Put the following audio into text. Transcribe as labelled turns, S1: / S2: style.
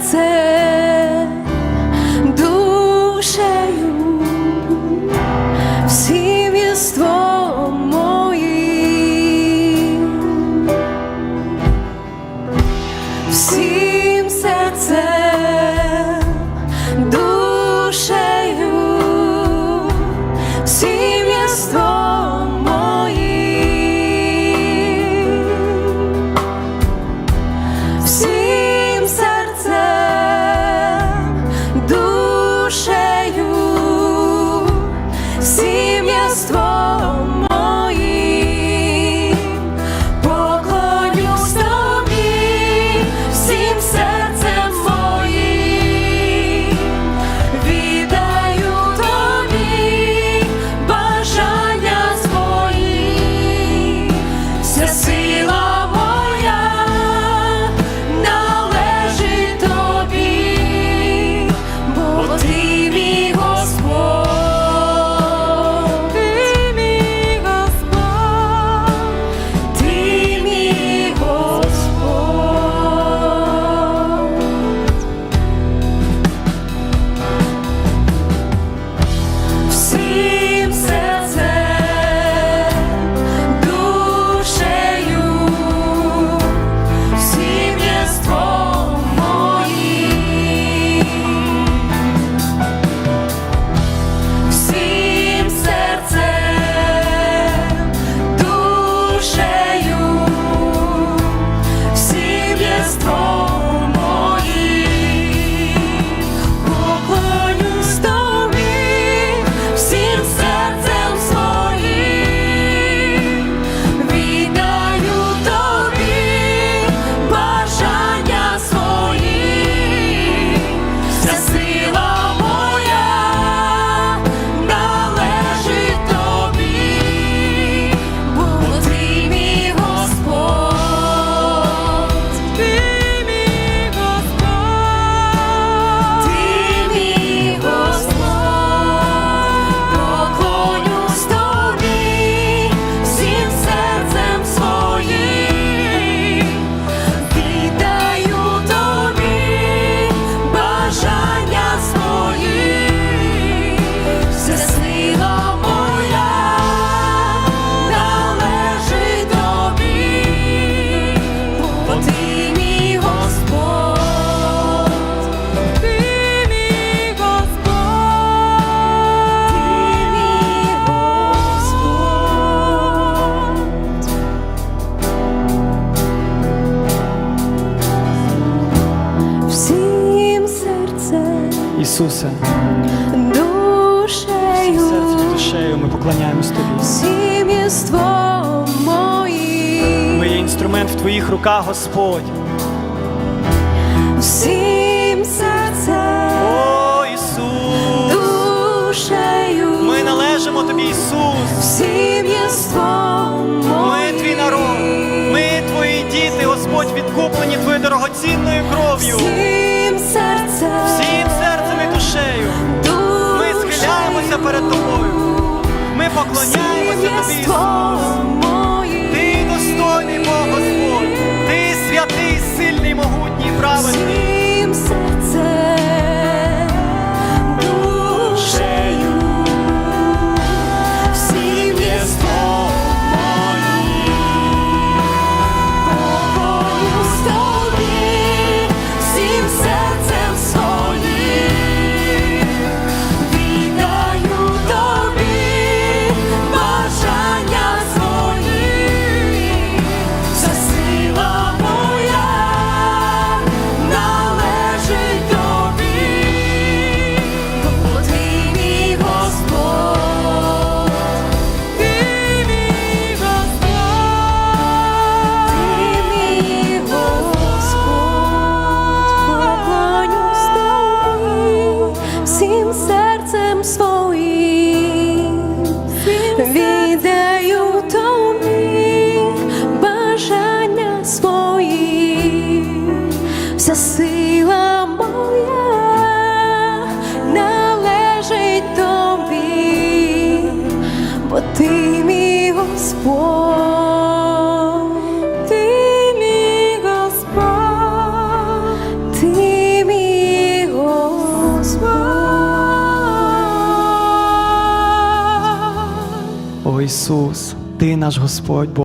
S1: serce.
S2: Ісусе,
S1: душею,
S2: серцем, душею ми поклоняємось Тобі.
S1: Всім моє.
S2: Ми є інструмент в Твоїх руках, Господь.
S1: Всім серцем.
S2: О, Ісус,
S1: душею.
S2: Ми належимо Тобі, Ісус.
S1: Всім моє.
S2: Ми Твій народ, ми Твої діти, Господь, відкуплені Твоєю дорогоцінною кров'ю. поклоняємося тобі, ти достойний Бог Господь, ти святий, сильний, могутній, праведний.
S1: Бо ти мій Господь, ти мій Господь, ти мій Господь.
S2: О Ісус, Ти наш Господь.